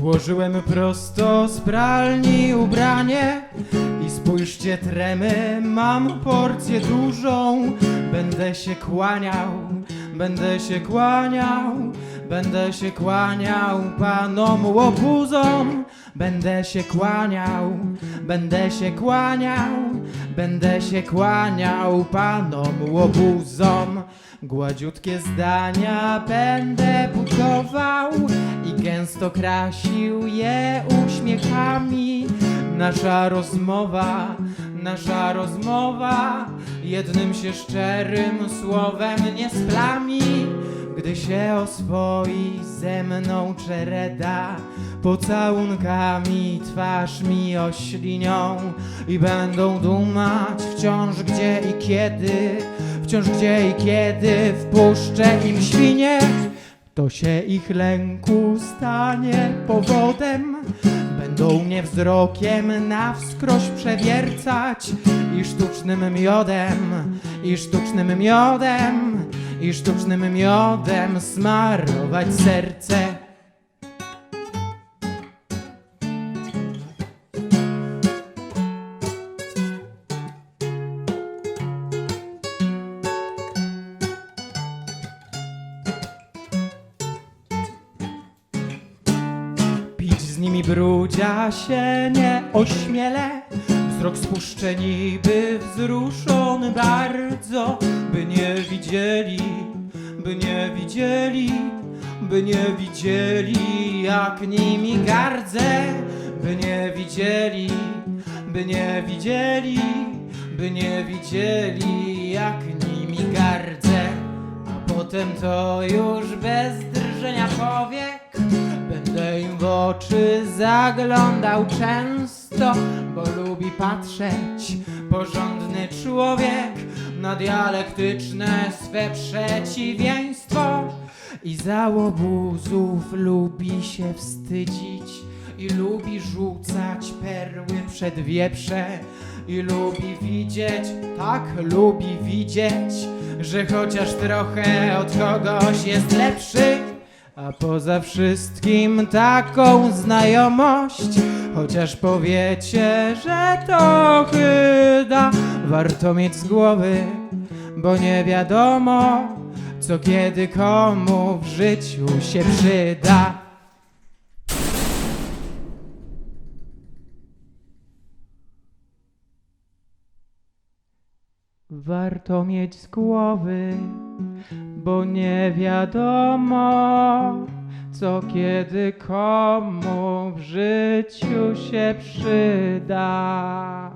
Złożyłem prosto z pralni ubranie i spójrzcie tremy, mam porcję dużą. Będę się kłaniał, będę się kłaniał, będę się kłaniał panom łobuzom. Będę się kłaniał, będę się kłaniał, będę się kłaniał panom łobuzom. Gładziutkie zdania będę budował i gęsto krasił je uśmiechami. Nasza rozmowa, nasza rozmowa jednym się szczerym słowem nie splami. Gdy się oswoi ze mną czereda, pocałunkami twarz mi oślinią i będą dumać wciąż gdzie i kiedy, wciąż gdzie i kiedy wpuszczę im świnie, to się ich lęku stanie powodem. Będą mnie wzrokiem na wskroś przewiercać i sztucznym miodem, i sztucznym miodem, i sztucznym miodem smarować serce. Nimi brudzia się nie ośmielę Wzrok spuszczę niby wzruszony bardzo By nie widzieli, by nie widzieli By nie widzieli jak nimi gardzę. By nie widzieli, by nie widzieli By nie widzieli jak nimi gardzę. A potem to już bez drżenia powiek W oczy zaglądał często Bo lubi patrzeć. Porządny człowiek Na dialektyczne swe przeciwieństwo. I za łobuzów lubi się wstydzić i lubi rzucać perły przed wieprze. I lubi widzieć, tak lubi widzieć, że chociaż trochę od kogoś jest lepszy, a poza wszystkim taką znajomość, chociaż powiecie, że to chyba warto mieć z głowy, bo nie wiadomo, co kiedy komu w życiu się przyda. Warto mieć z głowy, bo nie wiadomo, co kiedy komu w życiu się przyda.